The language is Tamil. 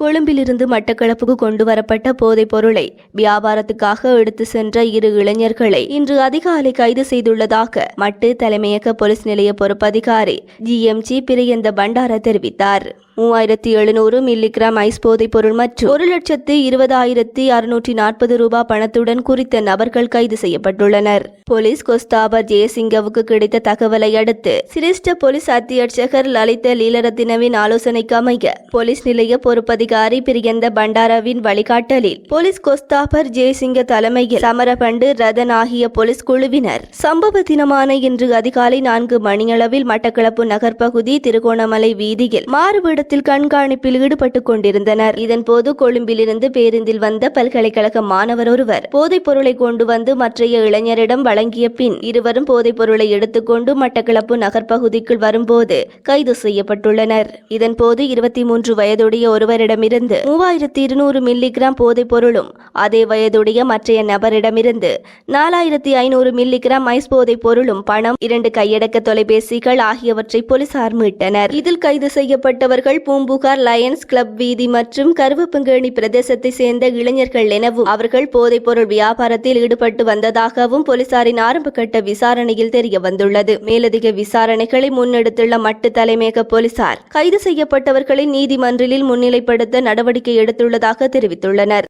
கொழும்பிலிருந்து மட்டக்களப்புக்கு கொண்டு வரப்பட்ட போதைப் பொருளை வியாபாரத்துக்காக எடுத்து சென்ற இரு இளைஞர்களை இன்று அதிகாலை கைது செய்துள்ளதாக மட்டு தலைமையக போலீஸ் நிலைய பொறுப்பதிகாரி ஜிஎம்ஜி பிரியந்த பண்டார தெரிவித்தார். மூவாயிரத்தி எழுநூறு மில்லிகிராம் ஐஸ் போதைப் பொருள் மற்றும் ஒரு லட்சத்து இருபதாயிரத்தி அறுநூற்றி நாற்பது ரூபாய் பணத்துடன் குறித்த நபர்கள் கைது செய்யப்பட்டுள்ளனர். போலீஸ் கொஸ்தாபர் ஜெயசிங்கவுக்கு கிடைத்த தகவலை அடுத்து சிரேஷ்ட போலீஸ் அத்தியட்சகர் லலித லீலரத்தினவின் ஆலோசனைக்கு அமைய போலீஸ் நிலைய பொறுப்பதிகாரி பிரியந்த பண்டாராவின் வழிகாட்டலில் போலீஸ் கொஸ்தாபர் ஜெயசிங்க தலைமையில் சமரபண்டு ரதன் ஆகிய போலீஸ் குழுவினர் சம்பவ தினமான இன்று அதிகாலை நான்கு மணியளவில் மட்டக்களப்பு நகர்ப்பகுதி திருகோணமலை வீதியில் நேரத்தில் கண்காணிப்பில் ஈடுபட்டுக் கொண்டிருந்தனர். இதன்போது கொழும்பிலிருந்து பேருந்தில் வந்த பல்கலைக்கழக மாணவர் ஒருவர் போதைப் பொருளை கொண்டு வந்து மற்றைய இளைஞரிடம் வழங்கிய பின் இருவரும் போதைப் பொருளை எடுத்துக்கொண்டு மட்டக்களப்பு நகர்ப்பகுதிக்குள் வரும்போது கைது செய்யப்பட்டுள்ளனர். இதன்போது இருபத்தி மூன்று வயதுடைய ஒருவரிடமிருந்து மூவாயிரத்தி இருநூறு மில்லிகிராம் போதைப் பொருளும் அதே வயதுடைய மற்றைய நபரிடமிருந்து நாலாயிரத்தி ஐநூறு மில்லிகிராம் ஐஸ் போதைப் பொருளும் பணம் இரண்டு கையடக்க தொலைபேசிகள் ஆகியவற்றை போலீசார் மீட்டனர். இதில் கைது செய்யப்பட்டவர்கள் பூம்புகார் லயன்ஸ் கிளப் வீதி மற்றும் கருவப்பங்கேணி பிரதேசத்தை சேர்ந்த இளைஞர்கள் எனவும் அவர்கள் போதைப் பொருள் வியாபாரத்தில் ஈடுபட்டு வந்ததாகவும் போலீசாரின் ஆரம்பகட்ட விசாரணையில் தெரிய வந்துள்ளது மேலதிக விசாரணைகளை முன்னெடுத்துள்ள மட்டு தலைமையக போலீசார் கைது செய்யப்பட்டவர்களை நீதிமன்றில் முன்னிலைப்படுத்த நடவடிக்கை எடுத்துள்ளதாக தெரிவித்துள்ளனர்.